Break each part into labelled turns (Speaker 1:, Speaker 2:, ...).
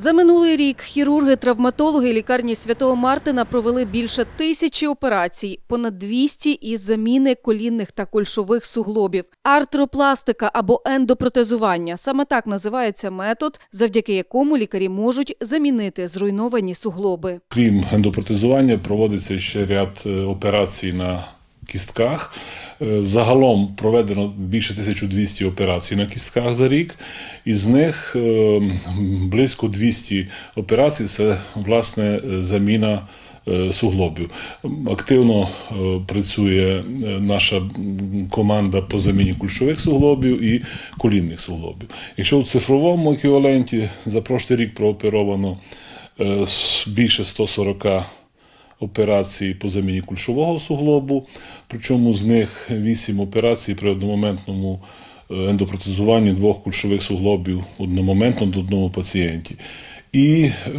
Speaker 1: За минулий рік хірурги-травматологи лікарні Святого Мартина провели більше тисячі операцій, понад 200 із заміни колінних та кульшових суглобів. Артропластика або ендопротезування – саме так називається метод, завдяки якому лікарі можуть замінити зруйновані суглоби.
Speaker 2: Крім ендопротезування, проводиться ще ряд е, операцій на кістках. Е, Загалом проведено більше 1200 операцій на кістках за рік. Із них е, близько 200 операцій це власне заміна е, суглобів. Активно працює наша команда по заміні кульшових суглобів і колінних суглобів. Якщо в цифровому еквіваленті за прошлий рік прооперовано більше 140 операцій по заміні кульшового суглобу, причому з них 8 операцій при одномоментному е, ендопротезуванні двох кульшових суглобів одномоментно до одному пацієнті. І е,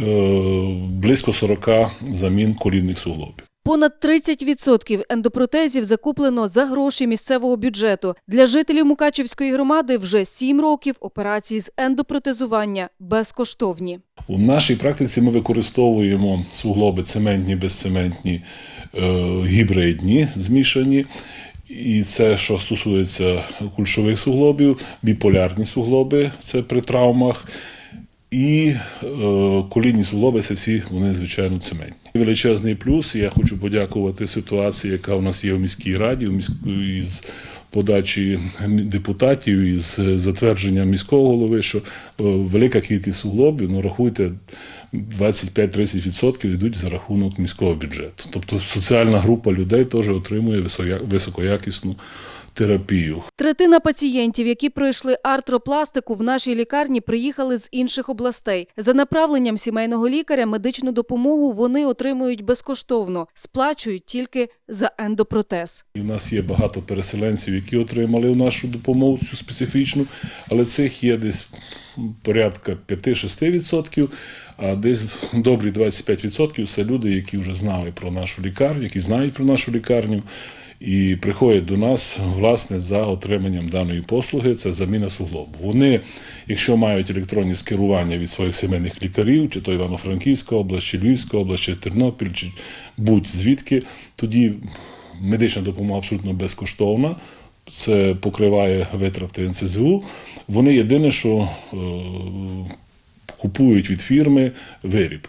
Speaker 2: близько 40 замін колінних суглобів.
Speaker 1: Понад 30% ендопротезів закуплено за гроші місцевого бюджету. Для жителів Мукачівської громади вже 7 років операції з ендопротезування безкоштовні.
Speaker 2: У нашій практиці ми використовуємо суглоби цементні, безцементні, е, гібридні, змішані. І це, що стосується кульшових суглобів, біполярні суглоби, це при травмах. І е, колінні суглоби це всі вони, звичайно, цементні. Величезний плюс. Я хочу подякувати ситуації, яка у нас є в міській раді, у міськ... із подачі депутатів, із затвердженням міського голови, що е, велика кількість суглобів, ну рахуйте, 25-30% йдуть за рахунок міського бюджету. Тобто соціальна група людей теж отримує високоякісну терапію.
Speaker 1: Третина пацієнтів, які пройшли артропластику в нашій лікарні, приїхали з інших областей. За направленням сімейного лікаря медичну допомогу вони отримують безкоштовно, сплачують тільки за ендопротез.
Speaker 2: В нас є багато переселенців, які отримали нашу допомогу цю специфічну, але цих є десь порядка 5-6%, а десь добрі 25% це люди, які вже знали про нашу лікарню, які знають про нашу лікарню. І приходять до нас власне за отриманням даної послуги. Це заміна суглобу. Вони, якщо мають електронні скерування від своїх сімейних лікарів, чи то Івано-Франківська область, чи Львівська область, чи Тернопіль, чи будь-звідки, тоді медична допомога абсолютно безкоштовна. Це покриває витрати НСЗУ. Вони єдине, що е, купують від фірми виріб.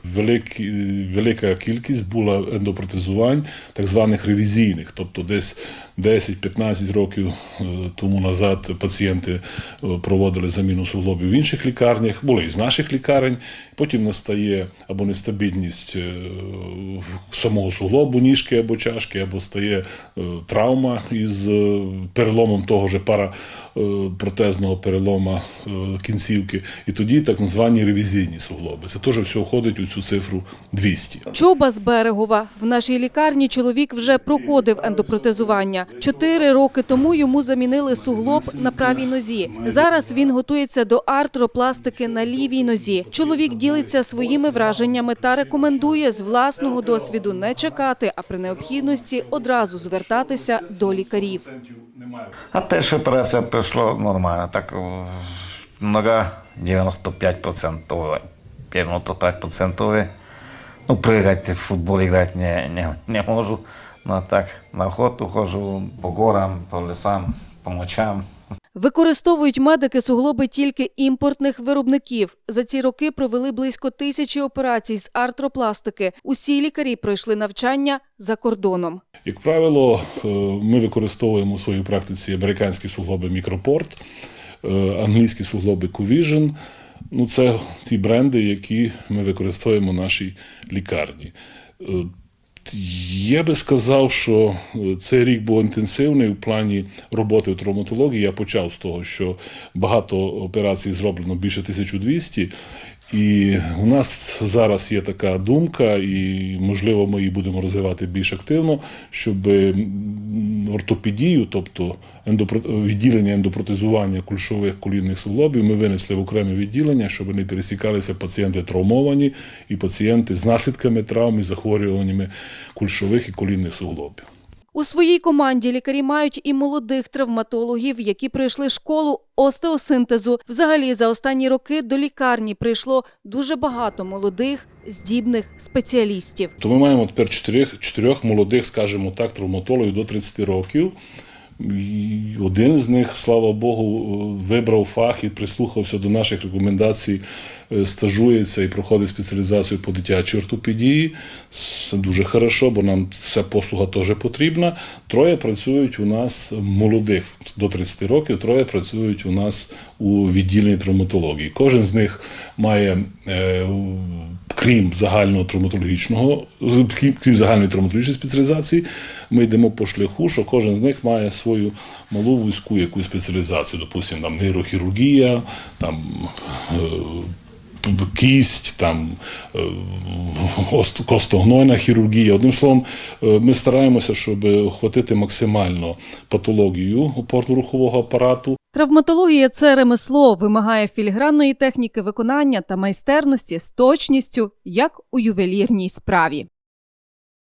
Speaker 2: Велика кількість була ендопротезувань, так званих ревізійних, тобто десь 10-15 років е, тому назад пацієнти е, проводили заміну суглобів в інших лікарнях, були і з наших лікарень. Потім настає або нестабільність е, самого суглобу, ніжки або чашки, або стає травма із переломом того ж парапротезного перелома кінцівки. І тоді так звані ревізійні суглоби. Це теж все входить у цю цифру 200.
Speaker 1: Чоба з Берегова. В нашій лікарні чоловік вже проходив ендопротезування. Чотири роки тому йому замінили суглоб на правій нозі. Зараз він готується до артропластики на лівій нозі. Чоловік ділиться своїми враженнями та рекомендує з власного досвіду не чекати, а при необхідності одразу звертатися до лікарів.
Speaker 3: А перша операція пройшла нормально. Так о, нога 95%. 95%. Ну, пригати в футбол грати не, не, не можу. Ну, а так, на охоту хожу по горам, по лісам, по ночам.
Speaker 1: Використовують медики суглоби тільки імпортних виробників. За ці роки провели близько тисячі операцій з артропластики. Усі лікарі пройшли навчання за кордоном.
Speaker 2: Як правило, е, ми використовуємо у своїй практиці американські суглоби Мікропорт, англійські суглоби Covision. Ну, це ті бренди, які ми використовуємо в нашій лікарні. Е, Я би сказав, що е, цей рік був інтенсивний в плані роботи в травматології. Я почав з того, що багато операцій зроблено більше 1200. І у нас зараз є така думка, і можливо ми її будемо розвивати більш активно, щоб ортопедію, тобто відділення ендопротезування кульшових колінних суглобів, ми винесли в окреме відділення, щоб не пересікалися пацієнти травмовані і пацієнти з наслідками травм і захворюваннями кульшових і колінних суглобів.
Speaker 1: У своїй команді лікарі мають і молодих травматологів, які пройшли школу остеосинтезу. Взагалі, за останні роки до лікарні прийшло дуже багато молодих, здібних спеціалістів.
Speaker 2: То ми маємо тепер чотирьох, чотирьох молодих, скажімо так, травматологів до 30 років. Один з них, слава Богу, вибрав фах і прислухався до наших рекомендацій, е, стажується і проходить спеціалізацію по дитячій ортопедії. Це дуже хорошо, бо нам ця послуга теж потрібна. Троє працюють у нас молодих до 30 років, троє працюють у нас у відділенні травматології. Кожен з них має е, крім загального травматологічного, крім, загальної травматологічної спеціалізації, ми йдемо по шляху, що кожен з них має свою малу вузьку якусь спеціалізацію. Допустимо, там нейрохірургія, там е, кість, там е, костогнойна хірургія. Одним словом, е, ми стараємося, щоб охватити максимально патологію опорно-рухового апарату.
Speaker 1: Травматологія це ремесло, вимагає філігранної техніки виконання та майстерності з точністю, як у ювелірній справі.